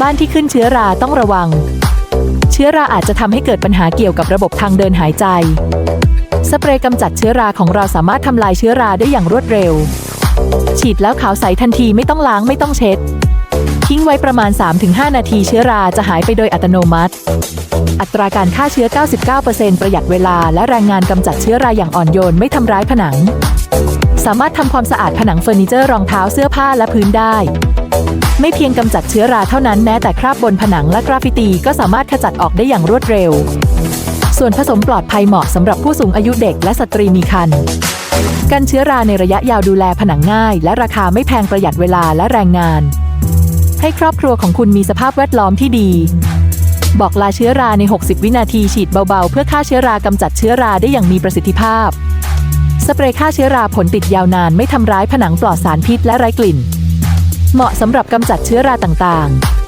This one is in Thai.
บ้านที่ขึ้นเชื้อราต้องระวัง เชื้อราอาจจะทำให้เกิดปัญหาเกี่ยวกับระบบทางเดินหายใจ สเปรย์กำจัดเชื้อราของเราสามารถทำลายเชื้อราได้อย่างรวดเร็ว ฉีดแล้วขาวใสทันทีไม่ต้องล้างไม่ต้องเช็ด ทิ้งไว้ประมาณ 3-5 นาทีเชื้อราจะหายไปโดยอัตโนมัติ อัตราการฆ่าเชื้อ 99%ประหยัดเวลาและแรงงานกำจัดเชื้อราอย่างอ่อนโยนไม่ทำร้ายผนัง สามารถทำความสะอาดผนังเฟอร์นิเจอร์รองเท้าเสื้อผ้าและพื้นได้ ไม่เพียงกำจัดเชื้อราเท่านั้นแม้แต่คราบบนผนังและกราฟิตีก็สามารถขจัดออกได้อย่างรวดเร็ว ส่วนผสมปลอดภัยเหมาะสำหรับผู้สูงอายุเด็กและสตรีมีครรภ์กันเชื้อราในระยะยาวดูแลผนังง่าย และราคาไม่แพงประหยัดเวลาและแรงงาน ให้ครอบครัวของคุณมีสภาพแวดล้อมที่ดี บอกลาเชื้อราใน 60 วินาทีฉีดเบาๆ เพื่อฆ่าเชื้อรากำจัดเชื้อราได้อย่างมีประสิทธิภาพ สเปรย์ฆ่าเชื้อราผลติดยาวนานไม่ทำร้ายผนังปลอดสารพิษและไร้กลิ่น เหมาะสำหรับกำจัดเชื้อราต่างๆ